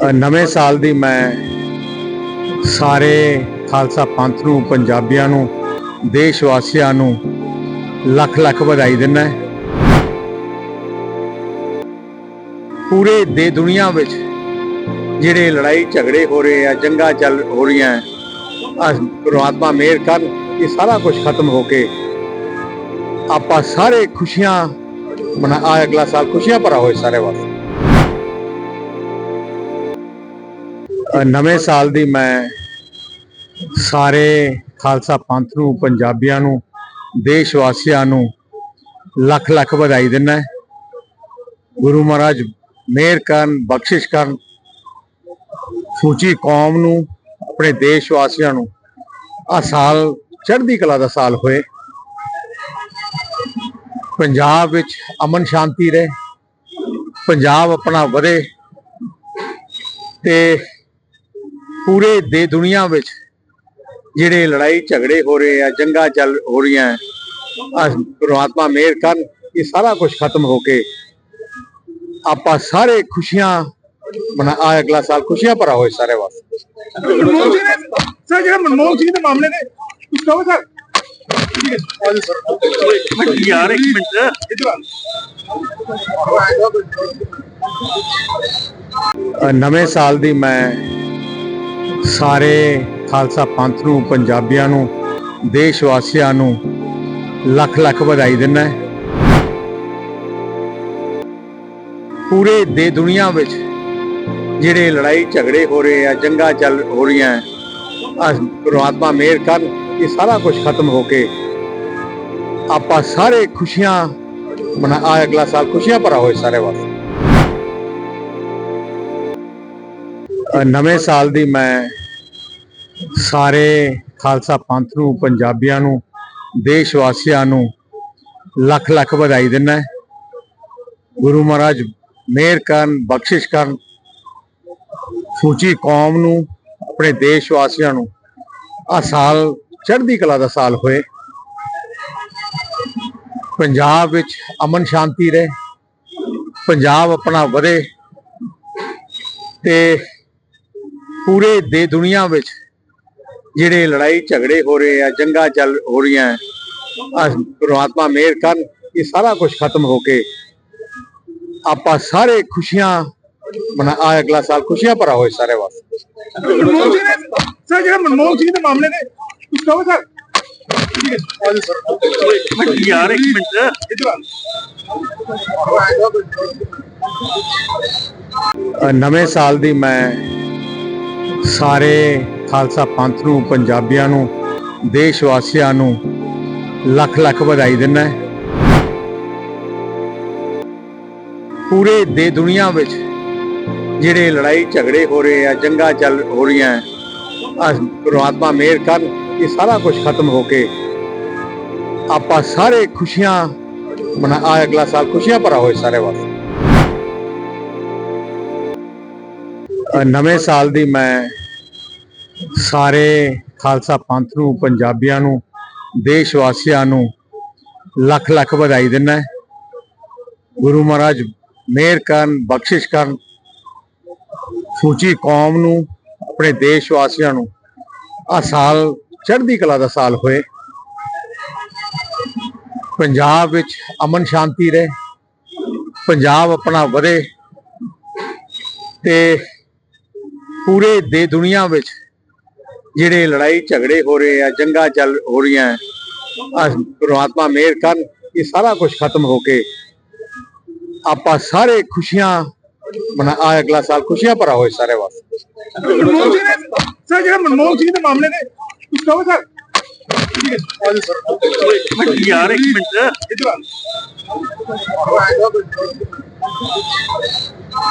ਨਵੇਂ ਸਾਲ ਦੀ ਮੈਂ ਸਾਰੇ ਖਾਲਸਾ ਪੰਥ ਨੂੰ, ਪੰਜਾਬੀਆਂ ਨੂੰ ਦੇਸ਼ ਵਾਸੀਆਂ ਨੂੰ ਲੱਖ ਲੱਖ ਵਧਾਈ ਦਿੰਦਾ ਪੂਰੇ ਦੇ ਦੁਨੀਆ ਵਿੱਚ ਜਿਹੜੇ ਲੜਾਈ ਝਗੜੇ ਹੋ ਰਹੇ ਆ, ਜੰਗਾਂ ਚੱਲ ਹੋ ਰਹੀਆਂ ਆ ਪ੍ਰਮਾਤਮਾ ਮਿਹਰ ਕਰਨ, ਇਹ ਸਾਰਾ ਕੁਝ ਖਤਮ ਹੋ ਕੇ ਆਪਾਂ ਸਾਰੇ ਖੁਸ਼ੀਆਂ ਮਨਾ ਅਗਲਾ ਸਾਲ ਖੁਸ਼ੀਆਂ ਭਰਾ ਹੋਏ ਸਾਰੇ ਵਾਸਤੇ। ਨਵੇਂ ਸਾਲ ਦੀ ਮੈਂ ਸਾਰੇ ਖਾਲਸਾ ਪੰਥ ਨੂੰ, ਪੰਜਾਬੀਆਂ ਨੂੰ ਦੇਸ਼ ਵਾਸੀਆਂ ਨੂੰ ਲੱਖ ਲੱਖ ਵਧਾਈ ਦਿੰਦਾ ਗੁਰੂ ਮਹਾਰਾਜ ਮਿਹਰ ਕਰਨ, ਬਖਸ਼ਿਸ਼ ਕਰਨ ਸੂਚੀ ਕੌਮ ਨੂੰ, ਆਪਣੇ ਦੇਸ਼ ਵਾਸੀਆਂ ਨੂੰ ਆ ਸਾਲ, ਚੜ੍ਹਦੀ ਕਲਾ ਦਾ ਸਾਲ ਹੋਏ। ਪੰਜਾਬ ਵਿੱਚ ਅਮਨ ਸ਼ਾਂਤੀ ਰਹੇ, ਪੰਜਾਬ ਆਪਣਾ ਵਧੇ ਤੇ ਪੂਰੇ ਦੇ ਦੁਨੀਆ ਵਿੱਚ ਜਿਹੜੇ ਲੜਾਈ ਝਗੜੇ ਹੋ ਰਹੇ ਆ ਜੰਗਾਂ ਚੱਲ ਹੋ ਰਹੀਆਂ ਆ ਪ੍ਰਮਾਤਮਾ ਮਿਹਰ ਕਰਨ ਇਹ ਸਾਰਾ ਕੁਝ ਖਤਮ ਹੋ ਕੇ ਆਪਾਂ ਸਾਰੇ ਖੁਸ਼ੀਆਂ ਮਨਾ ਆ ਅਗਲਾ ਸਾਲ ਖੁਸ਼ੀਆਂ ਭਰਾ ਹੋਏ ਸਾਰੇ ਵਾਸਤੇ। ਸਰ ਜਿਹੜਾ ਮਨਮੋਹਨ ਸਿੰਘ ਦੇ ਮਾਮਲੇ ਨੇ ਕੁਝ ਕਹੋ ਸਰ। ਠੀਕ ਹੈ ਆਜੋ ਸਰ ਯਾਰ ਇੱਕ ਮਿੰਟ। ਇੱਧਰ ਆ। ਅ, ਨਵੇਂ ਸਾਲ ਦੀ ਮੈਂ ਸਾਰੇ ਖਾਲਸਾ ਪੰਥ ਨੂੰ, ਪੰਜਾਬੀਆਂ ਨੂੰ ਦੇਸ਼ ਵਾਸੀਆਂ ਨੂੰ ਲੱਖ ਲੱਖ ਵਧਾਈ ਦਿੰਦਾ ਪੂਰੇ ਦੇ ਦੁਨੀਆ ਵਿੱਚ ਜਿਹੜੇ ਲੜਾਈ ਝਗੜੇ ਹੋ ਰਹੇ ਆ, ਜੰਗਾਂ ਚੱਲ ਹੋ ਰਹੀਆਂ ਪਰਮਾਤਮਾ ਮਿਹਰ ਕਰਨ, ਇਹ ਸਾਰਾ ਕੁਝ ਖਤਮ ਹੋ ਕੇ ਆਪਾਂ ਸਾਰੇ ਖੁਸ਼ੀਆਂ ਮਨਾ ਆ ਅਗਲਾ ਸਾਲ ਖੁਸ਼ੀਆਂ ਭਰਾ ਹੋਏ ਸਾਰੇ ਵਾਸਤੇ। ਨਵੇਂ ਸਾਲ ਦੀ ਮੈਂ ਸਾਰੇ ਖਾਲਸਾ ਪੰਥ ਨੂੰ, ਪੰਜਾਬੀਆਂ ਨੂੰ ਦੇਸ਼ ਵਾਸੀਆਂ ਨੂੰ ਲੱਖ ਲੱਖ ਵਧਾਈ ਦਿੰਦਾ ਗੁਰੂ ਮਹਾਰਾਜ ਮਿਹਰ ਕਰਨ, ਬਖਸ਼ਿਸ਼ ਕਰਨ ਸੂਚੀ ਕੌਮ ਨੂੰ, ਆਪਣੇ ਦੇਸ਼ ਵਾਸੀਆਂ ਨੂੰ ਆ ਸਾਲ, ਚੜ੍ਹਦੀ ਕਲਾ ਦਾ ਸਾਲ ਹੋਏ। ਪੰਜਾਬ ਵਿੱਚ ਅਮਨ ਸ਼ਾਂਤੀ ਰਹੇ, ਪੰਜਾਬ ਆਪਣਾ ਵਧੇ ਤੇ ਪੂਰੇ ਦੇ ਦੁਨੀਆ ਵਿੱਚ ਜਿਹੜੇ ਲੜਾਈ ਝਗੜੇ ਹੋ ਰਹੇ ਆ ਜੰਗਾਂ ਚੱਲ ਹੋ ਰਹੀਆਂ ਆ ਪ੍ਰਮਾਤਮਾ ਮਿਹਰ ਕਰਨ ਇਹ ਸਾਰਾ ਕੁਝ ਖਤਮ ਹੋ ਕੇ ਆਪਾਂ ਸਾਰੇ ਖੁਸ਼ੀਆਂ ਮਨਾ ਆ ਅਗਲਾ ਸਾਲ ਖੁਸ਼ੀਆਂ ਭਰਾ ਹੋਏ ਸਾਰੇ ਵਾਸਤੇ। ਸਰ ਜਿਹੜਾ ਮਨਮੋਹਨ ਸਿੰਘ ਦੇ ਮਾਮਲੇ ਨੇ ਕੁਝ ਕਹੋ ਸਰ। ਠੀਕ ਹੈ ਆਜੋ ਸਰ ਯਾਰ ਇੱਕ ਮਿੰਟ। ਇੱਧਰ ਆ। ਅ, ਨਵੇਂ ਸਾਲ ਦੀ ਮੈਂ ਸਾਰੇ ਖਾਲਸਾ ਪੰਥ ਨੂੰ, ਪੰਜਾਬੀਆਂ ਨੂੰ, ਦੇਸ਼ ਵਾਸੀਆਂ ਨੂੰ ਲੱਖ ਲੱਖ ਵਧਾਈ ਦਿੰਦਾ ਪੂਰੇ ਦੇ ਦੁਨੀਆ ਵਿੱਚ ਜਿਹੜੇ ਲੜਾਈ ਝਗੜੇ ਹੋ ਰਹੇ ਆ, ਜੰਗਾਂ ਚੱਲ ਹੋ ਰਹੀਆਂ ਪਰਮਾਤਮਾ ਮਿਹਰ ਕਰਨ, ਇਹ ਸਾਰਾ ਕੁਝ ਖਤਮ ਹੋ ਕੇ ਆਪਾਂ ਸਾਰੇ ਖੁਸ਼ੀਆਂ ਮਨਾ, ਆ ਅਗਲਾ ਸਾਲ ਖੁਸ਼ੀਆਂ ਭਰਾ ਹੋਏ ਸਾਰੇ ਵਾਸਤੇ। ਨਵੇਂ ਸਾਲ ਦੀ ਮੈਂ ਸਾਰੇ ਖਾਲਸਾ ਪੰਥ ਨੂੰ, ਪੰਜਾਬੀਆਂ ਨੂੰ ਦੇਸ਼ ਵਾਸੀਆਂ ਨੂੰ ਲੱਖ ਲੱਖ ਵਧਾਈ ਦਿੰਦਾ ਗੁਰੂ ਮਹਾਰਾਜ ਮਿਹਰ ਕਰਨ, ਬਖਸ਼ਿਸ਼ ਕਰਨ ਸੂਚੀ ਕੌਮ ਨੂੰ, ਆਪਣੇ ਦੇਸ਼ ਵਾਸੀਆਂ ਨੂੰ ਆ ਸਾਲ, ਚੜ੍ਹਦੀ ਕਲਾ ਦਾ ਸਾਲ ਹੋਏ। ਪੰਜਾਬ ਵਿੱਚ ਅਮਨ ਸ਼ਾਂਤੀ ਰਹੇ, ਪੰਜਾਬ ਆਪਣਾ ਵਧੇ ਤੇ ਪੂਰੇ ਦੇ ਦੁਨੀਆ ਵਿੱਚ ਜਿਹੜੇ ਲੜਾਈ ਝਗੜੇ ਹੋ ਰਹੇ ਆ ਜੰਗਾਂ ਚੱਲ ਹੋ ਰਹੀਆਂ ਆ ਪ੍ਰਮਾਤਮਾ ਮਿਹਰ ਕਰਨ ਇਹ ਸਾਰਾ ਕੁਝ ਖਤਮ ਹੋ ਕੇ ਆਪਾਂ ਸਾਰੇ ਖੁਸ਼ੀਆਂ ਮਨਾ ਆ ਅਗਲਾ ਸਾਲ ਖੁਸ਼ੀਆਂ ਭਰਾ ਹੋਏ ਸਾਰੇ ਵਾਸਤੇ। ਮਨਮੋਹਨ ਸਿੰਘ ਨੇ ਸਰ ਜਿਹੜਾ ਮਨਮੋਹਨ ਸਿੰਘ ਦੇ ਮਾਮਲੇ ਨੇ ਕੁਝ ਕਹੋ ਸਰ। ਯਾਰ ਇੱਕ ਮਿੰਟ। ਇੱਧਰ ਆ।